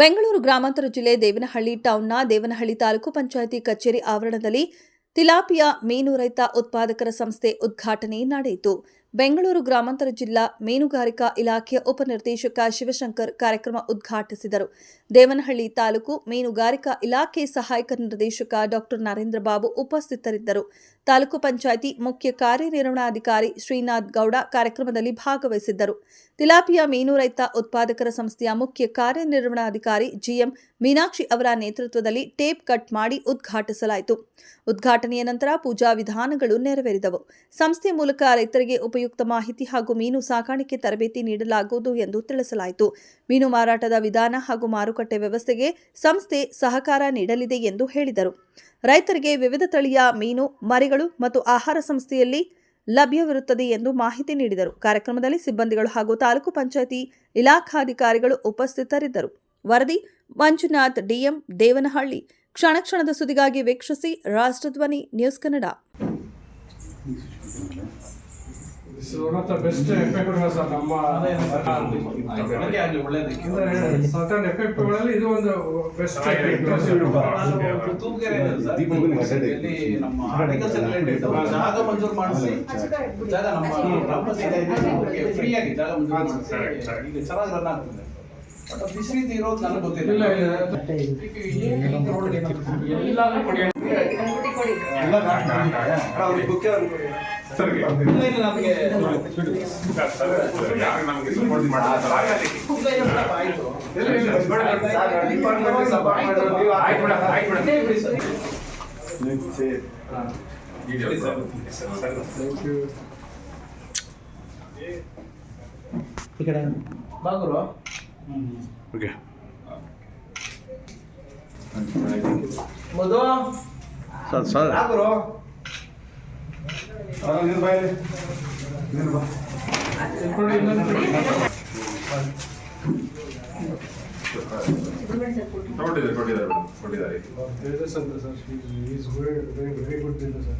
ಬೆಂಗಳೂರು ಗ್ರಾಮಾಂತರ ಜಿಲ್ಲೆ ದೇವನಹಳ್ಳಿ ಟೌನ್ನ ದೇವನಹಳ್ಳಿ ತಾಲೂಕು ಪಂಚಾಯಿತಿ ಕಚೇರಿ ಆವರಣದಲ್ಲಿ ತಿಲಾಪಿಯಾ ಮೀನು ರೈತ ಉತ್ಪಾದಕರ ಸಂಸ್ಥೆ ಉದ್ಘಾಟನೆ ನಡೆಯಿತು. ಬೆಂಗಳೂರು ಗ್ರಾಮಾಂತರ ಜಿಲ್ಲಾ ಮೀನುಗಾರಿಕಾ ಇಲಾಖೆಯ ಉಪನಿರ್ದೇಶಕ ಶಿವಶಂಕರ್ ಕಾರ್ಯಕ್ರಮ ಉದ್ಘಾಟಿಸಿದರು. ದೇವನಹಳ್ಳಿ ತಾಲೂಕು ಮೀನುಗಾರಿಕಾ ಇಲಾಖೆ ಸಹಾಯಕ ನಿರ್ದೇಶಕ ಡಾಕ್ಟರ್ ನರೇಂದ್ರ ಬಾಬು ಉಪಸ್ಥಿತರಿದ್ದರು. ತಾಲೂಕು ಪಂಚಾಯಿತಿ ಮುಖ್ಯ ಕಾರ್ಯನಿರ್ವಹಣಾಧಿಕಾರಿ ಶ್ರೀನಾಥ್ ಗೌಡ ಕಾರ್ಯಕ್ರಮದಲ್ಲಿ ಭಾಗವಹಿಸಿದ್ದರು. ತಿಲಾಪಿಯಾ ಮೀನು ರೈತ ಉತ್ಪಾದಕರ ಸಂಸ್ಥೆಯ ಮುಖ್ಯ ಕಾರ್ಯನಿರ್ವಹಣಾಧಿಕಾರಿ ಜಿಎಂ ಮೀನಾಕ್ಷಿ ಅವರ ನೇತೃತ್ವದಲ್ಲಿ ಟೇಪ್ ಕಟ್ ಮಾಡಿ ಉದ್ಘಾಟಿಸಲಾಯಿತು. ಉದ್ಘಾಟನೆಯ ನಂತರ ಪೂಜಾ ವಿಧಾನಗಳು ನೆರವೇರಿದವು. ಸಂಸ್ಥೆ ಮೂಲಕ ರೈತರಿಗೆ ಉಪಯುಕ್ತ ಮಾಹಿತಿ ಹಾಗೂ ಮೀನು ಸಾಕಾಣಿಕೆ ತರಬೇತಿ ನೀಡಲಾಗುವುದು ಎಂದು ತಿಳಿಸಲಾಯಿತು. ಮೀನು ಮಾರಾಟದ ವಿಧಾನ ಹಾಗೂ ಮಾರುಕಟ್ಟೆ ವ್ಯವಸ್ಥೆಗೆ ಸಂಸ್ಥೆ ಸಹಕಾರ ನೀಡಲಿದೆ ಎಂದು ಹೇಳಿದರು. ರೈತರಿಗೆ ವಿವಿಧ ತಳಿಯ ಮೀನು, ಮರಿಗಳು ಮತ್ತು ಆಹಾರ ಸಂಸ್ಥೆಯಲ್ಲಿ ಲಭ್ಯವಿರುತ್ತದೆ ಎಂದು ಮಾಹಿತಿ ನೀಡಿದರು. ಕಾರ್ಯಕ್ರಮದಲ್ಲಿ ಸಿಬ್ಬಂದಿಗಳು ಹಾಗೂ ತಾಲೂಕು ಪಂಚಾಯಿತಿ ಇಲಾಖಾಧಿಕಾರಿಗಳು ಉಪಸ್ಥಿತರಿದ್ದರು. ವರದಿ, ಮಂಜುನಾಥ್, ಡಿಎಂ ದೇವನಹಳ್ಳಿ. ಕ್ಷಣ ಕ್ಷಣದ ಸುದ್ದಿಗಾಗಿ ವೀಕ್ಷಿಸಿ Rashtradhwani news Kannada. Of the best effects sir ನಮ್ಮ ಸರ್ಟನ್ ಎಫೆಕ್ಟ್ಗಳಲ್ಲಿ ಇದು ಒಂದು ಬೆಸ್ಟ್ ಜಾಗ ಮಂಜೂರು ಮಾಡಿಸಿ. ಜಾಗ ನಮ್ಮ ಫ್ರೀ ಆಗಿ ಜಾಗ ಮಂಜೂರು ಮಾಡಿಸಿ. ಚೆನ್ನಾಗಿ ರನ್ ಆಗ್ತದೆ. ರೀತಿ ಇರೋದು ನನಗೆ ಗೊತ್ತಿಲ್ಲ. ಇಲ್ಲ ಕೊಡಿ. ಇಲ್ಲ, ಇಲ್ಲ, ನಮಗೆ ನಮಗೆ ಸಪೋರ್ಟ್ ಮಾಡ್ತಾರೆ ಇಲ್ಲ, ಇಲ್ಲ, ಮೇಡಮ್, ಆಯ್ತು ಡಿಪಾರ್ಟ್ಮೆಂಟ್ ಸಪೋರ್ಟ್ ಮಾಡಿದ್ರು ನೀವು ಆಯ್ತು ಮೇಡಮ್ ಆಯ್ತು ಮೇಡಮ್ ಇದೇ ಬಿಡಿ ಸರ್. ಬಾ. ನೋಡಿದ್ದಾರೆ ಕೊಟ್ಟಿದ್ದಾರೆ ಕೊಟ್ಟಿದ್ದಾರೆ ಬಿಸ್ನೆಸ್ ಅಂತ sir is very very good business sir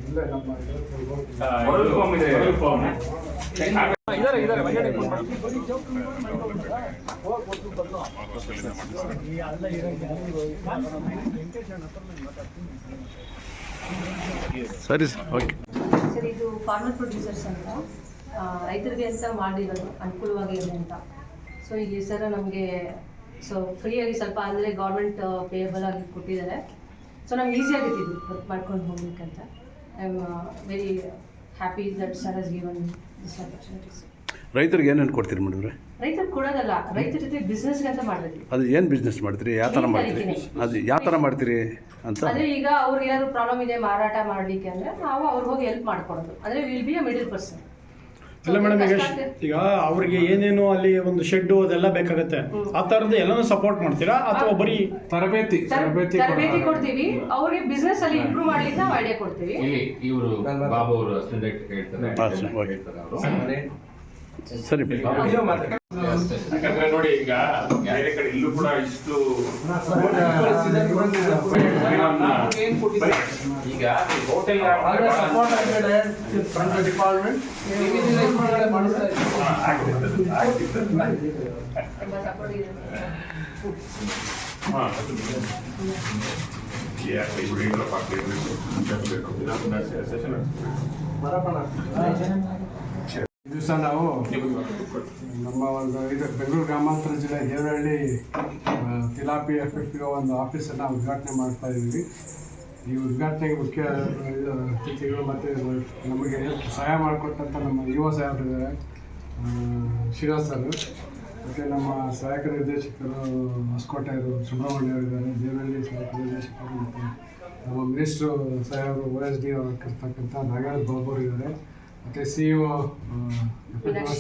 okay. ಇದು ಫಾರ್ಮರ್ ಪ್ರೊಡ್ಯೂಸರ್ಸ್ ಅಂತ ರೈತರಿಗೆ ಅಂತ ಮಾಡಿರೋದು ಅನುಕೂಲವಾಗಿ ಇರಲಿ ಅಂತ. ಸೊ ಇಲ್ಲಿ ಸರ್ ನಮಗೆ ಸೊ ಫ್ರೀಯಾಗಿ ಸ್ವಲ್ಪ ಅಂದರೆ ಗೌರ್ಮೆಂಟ್ ಪೇಯಬಲ್ ಆಗಿ ಕೊಟ್ಟಿದ್ದಾರೆ. ಸೊ ನಮ್ಗೆ ಈಸಿ ಆಗುತ್ತೆ ಇದು ವರ್ಕ್ ಮಾಡ್ಕೊಂಡು ಹೋಗ್ಲಿಕ್ಕಂತ I am very happy that sir has given this opportunities ರೈತರಿಗೆ ಏನೇನು ಕೊಡ್ತೀರಿ ಮೇಡಮ್ರೆ? ರೈತರಿಗೆ ಕೊಡೋದಲ್ಲ ರೈತರ ಜೊತೆ ಬಿಸ್ನೆಸ್ಗೆ ಅಂತ ಮಾಡಬೇಕು ಅದು ಏನು ಬಿಸ್ನೆಸ್ ಮಾಡ್ತೀರಿ? ಯಾವ ಥರ ಮಾಡ್ತೀರಿ? ಅದು ಯಾವ ಥರ ಮಾಡ್ತೀರಿ ಅಂತ? ಅಂದ್ರೆ ಈಗ ಅವ್ರಿಗೆ ಏನಾದ್ರು ಪ್ರಾಬ್ಲಮ್ ಇದೆ ಮಾರಾಟ ಮಾಡ್ಲಿಕ್ಕೆ ಅಂದ್ರೆ ನಾವು ಅವ್ರಿಗೆ ಹೋಗಿ ಹೆಲ್ಪ್ ಮಾಡ್ಕೊಡೋದು. ಅಂದ್ರೆ will be a middle person ಅಲ್ಲ ಮೇಡಮ್ ಈಗ ಈಗ ಅವ್ರಿಗೆ ಏನೇನು ಅಲ್ಲಿ ಒಂದು ಶೆಡ್ ಅದೆಲ್ಲ ಬೇಕಾಗುತ್ತೆ. ಆ ಥರದ್ದು ಎಲ್ಲಾನು ಸಪೋರ್ಟ್ ಮಾಡ್ತೀರಾ? ಅಥವಾ ಬರೀ ತರಬೇತಿ ತರಬೇತಿ ತರಬೇತಿ ಕೊಡ್ತೀವಿ. ಅವ್ರಿಗೆ ಬಿಸ್ನೆಸ್ ಅಲ್ಲಿ ಇಂಪ್ರೂವ್ ಮಾಡ್ಲಿಕ್ಕೆ ನಾವು ಐಡಿಯಾ ಕೊಡ್ತೀವಿ. ಇಲ್ಲಿ ಇವರು ಬಾಬು ಅವರು ಅಸಿಸ್ಟೆಂಟ್ ಹೇಳ್ತಾರೆ. ಹೇಳ್ತಾರೆ ಅವರು. ಸರಿ ಯಾಕಂದ್ರೆ ನೋಡಿ ಈಗ ಬೇರೆ ಕಡೆ ಇಲ್ಲೂ ಕೂಡ ಇಷ್ಟು? ಈಗ ಹೋಟೆಲ್ ಡಿಪಾರ್ಟ್ಮೆಂಟ್ ದಿವಸ ನಾವು ನಮ್ಮ ಒಂದು ಇದು ಬೆಂಗಳೂರು ಗ್ರಾಮಾಂತರ ಜಿಲ್ಲೆ ದೇವರಹಳ್ಳಿ ತಿಲಾಪಿ ಎಫೆಕ್ಟ್ ಒಂದು ಆಫೀಸನ್ನು ಉದ್ಘಾಟನೆ ಮಾಡ್ತಾ ಇದ್ದೀವಿ. ಈ ಉದ್ಘಾಟನೆಗೆ ಮುಖ್ಯ ಅತಿಥಿಗಳು ಮತ್ತು ನಮಗೆ ಸಹಾಯ ಮಾಡಿಕೊಟ್ಟಂಥ ನಮ್ಮ ಯುವ ಸಾಹೇಬರಿದ್ದಾರೆ ಶ್ರೀನಿವಾಸ್ ಸರ್. ಮತ್ತು ನಮ್ಮ ಸಹಾಯಕ ನಿರ್ದೇಶಕರು ಹೊಸಕೋಟೆಯವರು ಸುಬ್ರಹ್ಮಣ್ಯ ಅವರಿದ್ದಾರೆ ದೇವರಹಳ್ಳಿ ಸಹಾಯಕ ನಿರ್ದೇಶಕರು ಮತ್ತು ನಮ್ಮ ಮಿನಿಸ್ಟ್ರು ಸಾಹೇಬರು ಓ ಎಸ್ ಡಿ ಆಗಿರ್ತಕ್ಕಂಥ ನಾಗರಾಜ್ ಬಾಬು ಇದ್ದಾರೆ. ಮತ್ತು C E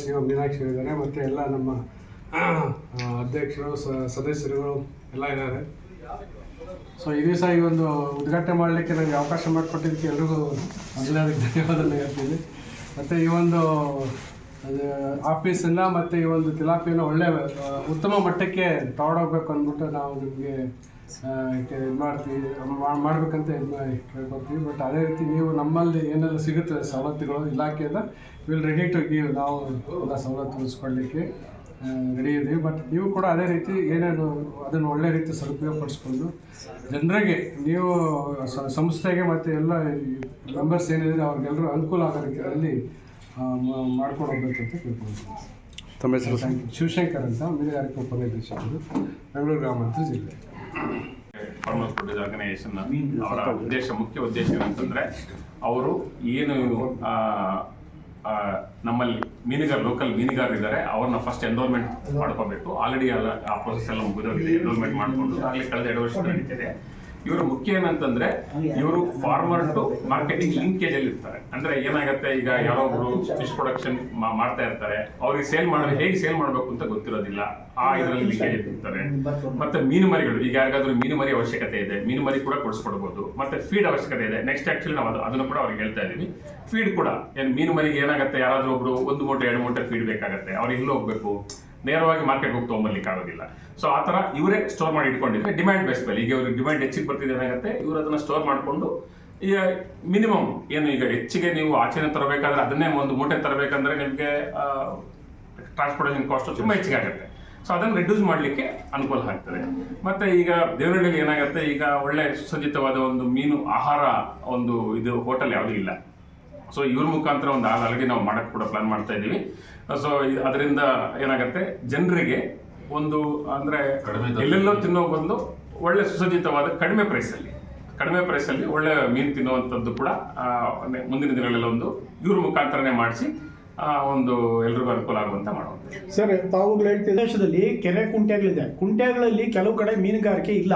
C O Meenakshi. ಇದ್ದಾರೆ ಮತ್ತು ಎಲ್ಲ ನಮ್ಮ ಅಧ್ಯಕ್ಷರು ಸದಸ್ಯರುಗಳು ಎಲ್ಲ ಇದ್ದಾರೆ ಸೊ ಈ ದಿವಸ ಈ ಒಂದು ಉದ್ಘಾಟನೆ ಮಾಡಲಿಕ್ಕೆ ನನಗೆ ಅವಕಾಶ ಮಾಡಿಕೊಟ್ಟಿದ್ದಕ್ಕೆ ಎಲ್ರಿಗೂ ಮೊದಲನೇ ಧನ್ಯವಾದನ ಹೇಳ್ತೀನಿ. ಮತ್ತು ಈ ಒಂದು ಆಫೀಸನ್ನು ಮತ್ತು ಈ ಒಂದು ತಿಲಾಪಿಯನ್ನು ಒಳ್ಳೆ ಉತ್ತಮ ಮಟ್ಟಕ್ಕೆ ತಗೊಂಡೋಗ್ಬೇಕು ಅಂದ್ಬಿಟ್ಟು ನಾವು ನಿಮಗೆ ಮಾಡ್ತೀವಿ ಮಾಡಬೇಕಂತ ಇದು ಕೇಳ್ಕೊತೀವಿ ಬಟ್ ಅದೇ ರೀತಿ ನೀವು ನಮ್ಮಲ್ಲಿ ಏನೆಲ್ಲ ಸಿಗುತ್ತೆ ಸವಲತ್ತುಗಳು ಇಲಾಖೆಯಿಂದ ವಿಲ್ ರೆಡಿ ಟು ಗಿವ್ ನಾವು ಎಲ್ಲ ಸವಲತ್ತು ಉಳಿಸ್ಕೊಳ್ಳಿಕ್ಕೆ ರೆಡಿ ಇದ್ದೀವಿ ಬಟ್ ನೀವು ಕೂಡ ಅದೇ ರೀತಿ ಏನೇನು ಅದನ್ನು ಒಳ್ಳೆ ರೀತಿ ಸದುಪಯೋಗ ಪಡಿಸ್ಕೊಂಡು ಜನರಿಗೆ ನೀವು ಸಂಸ್ಥೆಗೆ ಮತ್ತು ಎಲ್ಲ ಮೆಂಬರ್ಸ್ ಏನಿದೆ ಅವ್ರಿಗೆಲ್ಲರೂ ಅನುಕೂಲ ಆಗೋ ರೀತಿಯಲ್ಲಿ ಮಾಡ್ಕೊಂಡು ಹೋಗ್ಬೇಕು ಅಂತ ಕೇಳ್ಕೊಳ್ತೀನಿ. ತಮ್ಮ ಹೆಸರು? ಶಿವಶಂಕರ್ ಅಂತ ಮೀನುಗಾರಿಕೆ ಉಪನಿರ್ದೇಶಕರು ಬೆಂಗಳೂರು ಗ್ರಾಮಾಂತರ ಜಿಲ್ಲೆ. ಫಾರ್ಮರ್ ಪ್ರೊಡ್ಯೂಸ್ ಆರ್ಗನೈಸೇಷನ್ ಅವರ ಉದ್ದೇಶ, ಮುಖ್ಯ ಉದ್ದೇಶ ಏನಂತಂದ್ರೆ, ಅವರು ಏನು ನಮ್ಮಲ್ಲಿ ಮೀನುಗಾರ ಲೋಕಲ್ ಮೀನುಗಾರರು ಇದ್ದಾರೆ ಅವ್ರನ್ನ ಫಸ್ಟ್ ಎನ್ರೋಲ್ಮೆಂಟ್ ಮಾಡ್ಕೋಬೇಕು. ಆಲ್ರೆಡಿ ಎಲ್ಲ ಆ ಪ್ರೊಸೆಸ್ ಎಲ್ಲ ಮುಗಿದೋಗಿದೆ. ಎನ್ರೋಲ್ಮೆಂಟ್ ಮಾಡಿಕೊಂಡು ಆಗಲೇ ಕಳೆದ ಎರಡು ವರ್ಷ ನಡೀತಿದೆ. ಇವರು ಮುಖ್ಯ ಏನಂತಂದ್ರೆ ಇವರು ಫಾರ್ಮರ್ ಟು ಮಾರ್ಕೆಟಿಂಗ್ ಲಿಂಕೇಜ್ ಅಲ್ಲಿ ಇರ್ತಾರೆ. ಅಂದ್ರೆ ಏನಾಗುತ್ತೆ ಈಗ ಯಾರೋ ಒಬ್ರು ಫಿಶ್ ಪ್ರೊಡಕ್ಷನ್ ಮಾಡ್ತಾ ಇರ್ತಾರೆ. ಅವ್ರಿಗೆ ಸೇಲ್ ಮಾಡೋದು ಹೇಗೆ ಸೇಲ್ ಮಾಡಬೇಕು ಅಂತ ಗೊತ್ತಿರೋದಿಲ್ಲ. ಆ ಇದರಲ್ಲಿ ಲಿಂಕೇಜ್ ಇರ್ತಾರೆ ಮತ್ತೆ ಮೀನು ಮರಿಗಳು ಈಗ ಯಾರಿಗಾದ್ರೂ ಮೀನು ಮರಿ ಅವಶ್ಯಕತೆ ಇದೆ ಮೀನು ಮರಿ ಕೂಡ ಕೊಡಿಸ್ಕೊಡ್ಬೋದು. ಮತ್ತೆ ಫೀಡ್ ಅವಶ್ಯಕತೆ ಇದೆ. ನೆಕ್ಸ್ಟ್ ಆಕ್ಚುಲಿ ನಾವು ಅದು- ಅದನ್ನು ಕೂಡ ಅವ್ರಿಗೆ ಹೇಳ್ತಾ ಇದೀವಿ ಫೀಡ್ ಕೂಡ ಏನು ಮೀನು ಮರಿಗೆ ಏನಾಗುತ್ತೆ? ಯಾರಾದ್ರೂ ಒಬ್ರು ಒಂದು ಮೂಟೆ ಎರಡು ಮೂಟೆ ಫೀಡ್ ಬೇಕಾಗುತ್ತೆ. ಅವ್ರಿಗೆ ಎಲ್ಲೋ ಹೋಗ್ಬೇಕು? ನೇರವಾಗಿ ಮಾರ್ಕೆಟ್ ಹೋಗಿ ತೊಗೊಂಬರ್ಲಿಕ್ಕೆ ಆಗೋದಿಲ್ಲ. ಸೊ ಆ ಥರ ಇವರೇ ಸ್ಟೋರ್ ಮಾಡಿ ಇಟ್ಕೊಂಡಿದ್ರೆ ಡಿಮ್ಯಾಂಡ್ ಬೇಸ್ ಮೇಲೆ. ಈಗ ಇವ್ರಿಗೆ ಡಿಮ್ಯಾಂಡ್ ಹೆಚ್ಚಿಗೆ ಬರ್ತಿದೆ ಏನಾಗುತ್ತೆ ಇವರು ಅದನ್ನ ಸ್ಟೋರ್ ಮಾಡಿಕೊಂಡು, ಈಗ ಮಿನಿಮಮ್ ಏನು ಈಗ ಹೆಚ್ಚಿಗೆ ನೀವು ಆಚೆನೆ ತರಬೇಕಾದ್ರೆ ಅದನ್ನೇ ಒಂದು ಮೂಟೆ ತರಬೇಕಂದ್ರೆ ನಿಮಗೆ ಟ್ರಾನ್ಸ್ಪೋರ್ಟೇಷನ್ ಕಾಸ್ಟ್ ತುಂಬ ಹೆಚ್ಚಿಗೆ ಆಗುತ್ತೆ. ಸೊ ಅದನ್ನು ರಿಡ್ಯೂಸ್ ಮಾಡಲಿಕ್ಕೆ ಅನುಕೂಲ ಆಗ್ತದೆ. ಮತ್ತೆ ಈಗ ದೇವನಹಳ್ಳಿಯಲ್ಲಿ ಏನಾಗುತ್ತೆ? ಈಗ ಒಳ್ಳೆ ಸುಸಜ್ಜಿತವಾದ ಒಂದು ಮೀನು ಆಹಾರ ಒಂದು ಇದು ಹೋಟೆಲ್ ಯಾವುದೂ ಇಲ್ಲ. ಸೊ ಇವ್ರ ಮುಖಾಂತರ ಒಂದು ಆಲ್ರೆಡಿ ನಾವು ಮಾಡೋಕೆ ಕೂಡ ಪ್ಲಾನ್ ಮಾಡ್ತಾ ಇದ್ದೀವಿ. ಸೊ ಅದರಿಂದ ಏನಾಗುತ್ತೆ? ಜನರಿಗೆ ಒಂದು ಅಂದ್ರೆ ಎಲ್ಲೆಲ್ಲೋ ತಿನ್ನೋ ಬಂದು ಒಳ್ಳೆ ಸುಸಜ್ಜಿತವಾದ ಕಡಿಮೆ ಪ್ರೈಸಲ್ಲಿ ಕಡಿಮೆ ಪ್ರೈಸಲ್ಲಿ ಒಳ್ಳೆ ಮೀನು ತಿನ್ನುವಂಥದ್ದು ಕೂಡ ಮುಂದಿನ ದಿನಗಳಲ್ಲಿ ಒಂದು ಇವ್ರ ಮುಖಾಂತರನೇ ಮಾಡಿಸಿ ಒಂದು ಎಲ್ರಿಗೂ ಅನುಕೂಲ ಆಗುವಂತ ಮಾಡುವಂಥದ್ದು. ಸರ್ ತಾವುಗಳು ಹೇಳ್ತಿದ್ದ ದೇಶದಲ್ಲಿ ಕೆರೆ ಕುಂಟೆಗಳಿದೆ. ಕುಂಟೆಗಳಲ್ಲಿ ಕೆಲವು ಕಡೆ ಮೀನುಗಾರಿಕೆ ಇಲ್ಲ.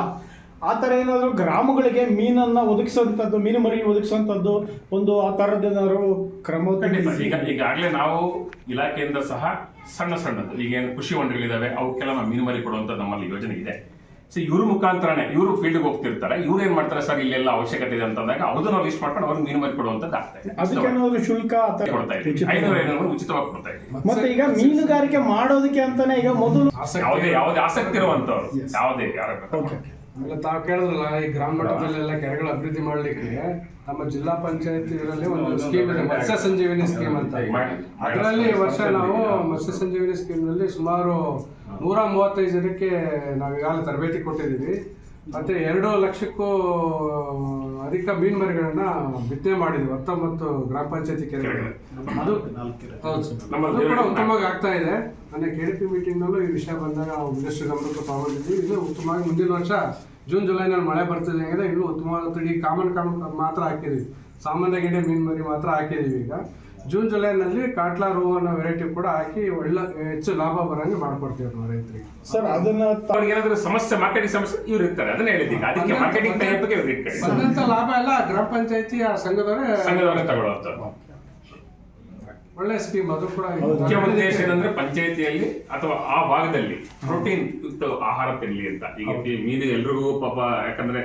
ಆ ಥರ ಏನಾದರೂ ಗ್ರಾಮಗಳಿಗೆ ಮೀನನ್ನ ಒದಗಿಸುವಂಥದ್ದು ಮೀನು ಮರಿ ಒದಗಿಸುವಂಥದ್ದು ಒಂದು ಆ ಥರದ ಏನಾದ್ರು ಕ್ರಮ ಖಂಡಿತ. ಈಗ ಈಗಾಗಲೇ ನಾವು ಇಲಾಖೆಯಿಂದ ಸಹ ಸಣ್ಣ ಸಣ್ಣದು ಈಗ ಏನು ಕೃಷಿ ಹೊಂಡಗಳಿದಾವೆ ಅವಕ್ಕೆಲ್ಲ ನಾವು ಮೀನು ಮರಿ ಕೊಡುವಂತ ನಮ್ಮಲ್ಲಿ ಯೋಜನೆ ಇದೆ. ಸೊ ಇವ್ರ ಮುಖಾಂತರನೇ ಇವರು ಫೀಲ್ಡ್ಗೆ ಹೋಗ್ತಿರ್ತಾರೆ ಇವ್ರು ಏನ್ ಮಾಡ್ತಾರೆ ಸರ್ ಇಲ್ಲೆಲ್ಲ ಅವಶ್ಯಕತೆ ಇದೆ ಅಂತಂದಾಗ ಅವ್ರದ್ದು ನಾವು ಲಿಸ್ಟ್ ಮಾಡ್ಕೊಂಡು ಅವ್ರಿಗೆ ಮೀನು ಮರಿ ಕೊಡುವಂತದ್ದು ಆಗ್ತಾ ಇದೆ. ಅದಕ್ಕೆ ಏನಾದ್ರು ಶುಲ್ಕ ಕೊಡ್ತಾ ಇದೆ ಐನೂರ ಐನೂರು ಉಚಿತವಾಗಿ ಕೊಡ್ತಾ ಇದ್ದೀವಿ. ಮತ್ತೆ ಈಗ ಮೀನುಗಾರಿಕೆ ಮಾಡೋದಕ್ಕೆ ಅಂತಾನೆ ಈಗ ಮೊದಲು ಯಾವುದೇ ಯಾವುದೇ ಆಸಕ್ತಿ ಇರುವಂತವ್ರು ಯಾವುದೇ ಯಾರ ಆಮೇಲೆ ತಾವು ಕೇಳಿದ್ರಲ್ಲ, ಈ ಗ್ರಾಮ ಮಟ್ಟದಲ್ಲೆಲ್ಲ ಕೆರೆಗಳ ಅಭಿವೃದ್ಧಿ ಮಾಡಲಿಕ್ಕೆ ನಮ್ಮ ಜಿಲ್ಲಾ ಪಂಚಾಯತ್ ಇದರಲ್ಲಿ ಒಂದು ಸ್ಕೀಮ್ ಇದೆ, ಮತ್ಸ್ಯ ಸಂಜೀವಿನಿ ಸ್ಕೀಮ್ ಅಂತ. ಅದರಲ್ಲಿ ವರ್ಷ ನಾವು ಮತ್ಸ್ಯ ಸಂಜೀವಿನಿ ಸ್ಕೀಮ್ನಲ್ಲಿ ಸುಮಾರು ನೂರ ಮೂವತ್ತೈದು ಜನಕ್ಕೆ ನಾವು ಈಗಾಗಲೇ ತರಬೇತಿ ಕೊಟ್ಟಿದ್ದೀವಿ. ಮತ್ತೆ ಎರಡು ಲಕ್ಷಕ್ಕೂ ಅಧಿಕ ಮೀನು ಮರಿಗಳನ್ನ ಬಿತ್ತನೆ ಮಾಡಿದ್ವಿ. ಹತ್ತೊಂಬತ್ತು ಗ್ರಾಮ ಪಂಚಾಯತಿ ಕೆರೆಗಳು. ಅದು ಕೂಡ ಉತ್ತಮವಾಗಿ ಆಗ್ತಾ ಇದೆ. ನನ್ನ ಕೆ ಡಿ ಪಿ ಮೀಟಿಂಗ್ನಲ್ಲೂ ಈ ವಿಷಯ ಬಂದಾಗ ನಾವು ಮಿನಿಸ್ಟರ್ ಗಮನಕ್ಕೆ ತಗೊಂಡಿದ್ವಿ. ಇದು ಉತ್ತಮವಾಗಿ ಮುಂದಿನ ವರ್ಷ ಜೂನ್ ಜುಲೈನಲ್ಲಿ ಮಳೆ ಬರ್ತದೆ ಅಂದರೆ ಇನ್ನೂ ಉತ್ತಮವಾದ ತಳಿ ಕಾಮನ್ ಕಾಮನ್ ಮಾತ್ರ ಹಾಕಿದ್ದೀವಿ. ಸಾಮಾನ್ಯ ಗಿಡ ಮೀನು ಮರಿ ಮಾತ್ರ ಹಾಕಿದ್ದೀವಿ ಈಗ. ಜೂನ್ ಜುಲೈನಲ್ಲಿ ಕಾಟ್ಲಾ ರೋ ಅನ್ನೋ ವೆರೈಟಿ ಕೂಡ ಹಾಕಿ ಒಳ್ಳೆ ಹೆಚ್ಚು ಲಾಭ ಬರೋಂಗೆ ಮಾಡ್ಕೊಡ್ತೀವಿ ನಾವು ರೈತರಿಗೆ ಸರ್ ಅದನ್ನ ಏನಾದ್ರೂ ಅವ್ರಿಗೆ ಏನಾದ್ರು ಸಮಸ್ಯೆ ಮಾರ್ಕೆಟಿಂಗ್ ಸಮಸ್ಯೆ ಇವ್ರು ಇರ್ತಾರೆ ಅದನ್ನ ಹೇಳಿದ್ದೀನಿ ಅದಕ್ಕೆ ಮಾರ್ಕೆಟಿಂಗ್ ಟೈಪ್ಗೆ ಇವ್ರು ಇಟ್ಕೊಳ್ಳಿ. ಬಂದಂತ ಲಾಭ ಎಲ್ಲ ಗ್ರಾಮ ಪಂಚಾಯತಿ ಆ ಸಂಘದವರೇ ಸಂಘದವರೇ ತಗೊಳ್ಳುವಂಥದ್ದು. ಒಳ್ಳೆ ಸ್ಕೀಮ್ ಅದು ಕೂಡ ಮುಖ್ಯ ಉದ್ದೇಶ ಏನಂದ್ರೆ ಪಂಚಾಯತಿಯಲ್ಲಿ ಅಥವಾ ಆ ಭಾಗದಲ್ಲಿ ಪ್ರೋಟೀನ್ ಯುಕ್ತ ಆಹಾರ ತಿನ್ಲಿ ಅಂತ. ಈಗ ಮೀನು ಎಲ್ರಿಗೂ ಪಾಪ ಯಾಕಂದ್ರೆ